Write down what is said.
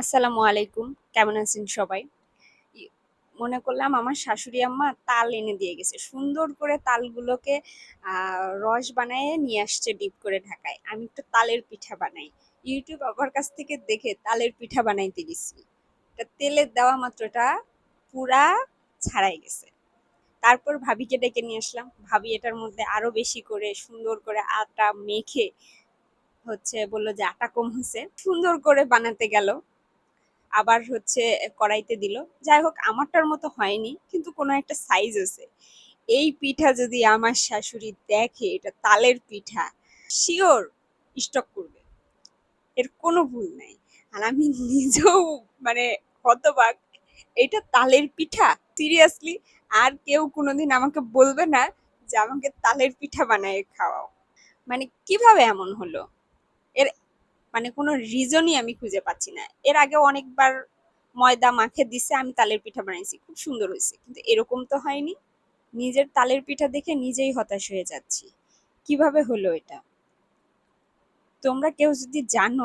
আসসালামু আলাইকুম। কেমন আছেন সবাই? মনে করলাম আমার শাশুড়ি আম্মা তাল এনে দিয়ে গেছে। সুন্দর করে তালগুলোকে রস বানায় নিয়ে আসছে ডিপ করে ঢাকায়। আমি একটু তালের পিঠা বানাই। ইউটিউব আমার কাছ থেকে দেখে তালের পিঠা বানাইতে গেছি। এটা তেলে দেওয়া মাত্রটা পুরা ছাড়াই গেছে। তারপর ভাবিকে ডেকে নিয়ে আসলাম। ভাবি এটার মধ্যে আরও বেশি করে সুন্দর করে আটা মেখে হচ্ছে বলল যে আটা কম হয়েছে। সুন্দর করে বানাতে গেল। আবার হচ্ছে কড়াইতে দিল। যাই হোক আমারটার মতো হয়নি, কিন্তু কোনো একটা সাইজ আছে। এই পিঠা যদি আমার শাশুড়ি দেখে, এটা তালের পিঠা শিওর স্টক করবে। এর কোনো ভুল নাই। আর আমি নিজেও মানে হতবাক, এটা তালের পিঠা সিরিয়াসলি আর কেউ কোনোদিন আমাকে বলবে না যে আমাকে তালের পিঠা বানায় খাওয়াও। মানে কীভাবে এমন হলো? এর মানে কোনো রিজনই আমি খুঁজে পাচ্ছি না। এর আগে অনেকবার ময়দা মাখে দিছে, আমি তালের পিঠা বানাইছি। খুব সুন্দর হয়েছে, কিন্তু এরকম তো হয়নি। নিজের তালের পিঠা দেখে নিজেই হতাশ হয়ে যাচ্ছি। কীভাবে হলো এটা? তোমরা কেউ যদি জানো